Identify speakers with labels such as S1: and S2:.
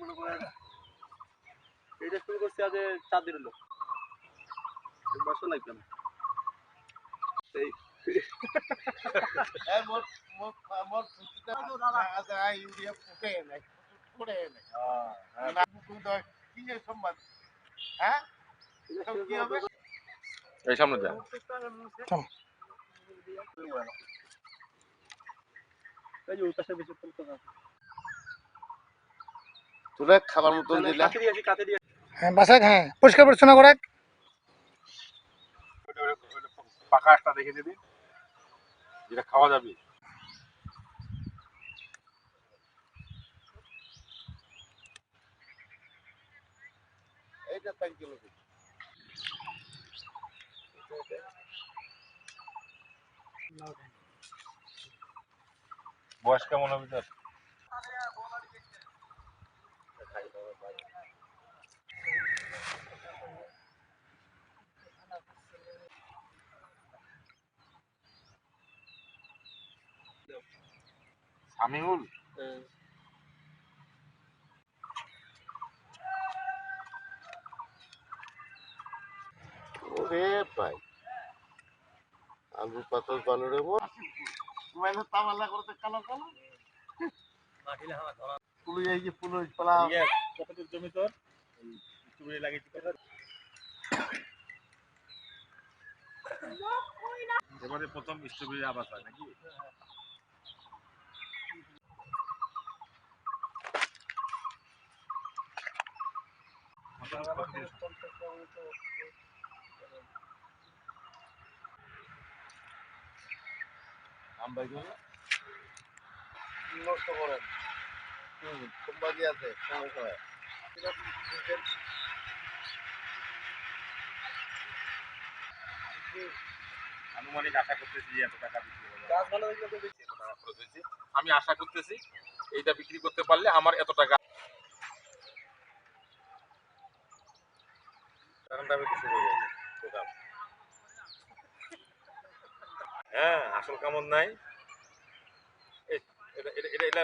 S1: মনে করেন এটা শুরু করছি আজ চার দিন হলো বছর লাগবে না এই।
S2: ফুটে নাই না হ্যাঁ?
S3: এই সামনে যা।
S1: এই যে ওই পাশে বেশি ফুল করা।
S2: তোরা খাবার মতন দিলা।
S4: হ্যাঁ বাসাক হ্যাঁ পরিষ্কার পরিচ্ছন্ন করে
S3: পাকা একটা দেখে দিবি। যেটা খাওয়া যাবে।
S2: এইটা তাই কিলো
S3: বয়স কেমন হবে তোর? সামিউল?
S2: ওরে ভাই। আলু পাতল বানু রে মানে তামালা করতে কালো কালো। পুলু এই যে পুলু পালা।
S3: কতটুকু জমি তোর। চুড়ি লাগিয়েছি কত এবারে প্রথম স্ট্রবেরি আবাস হয় নাকি?
S2: নষ্ট করেন হুম কোম্পানি আছে কাম করে
S3: আনুমানিক আশা করতেছি এত টাকা বিক্রি হবে। আমি আশা করতেছি এইটা বিক্রি করতে পারলে আমার এত টাকা কারণ হয়ে আসল কামন নাই। এটা এটা এটা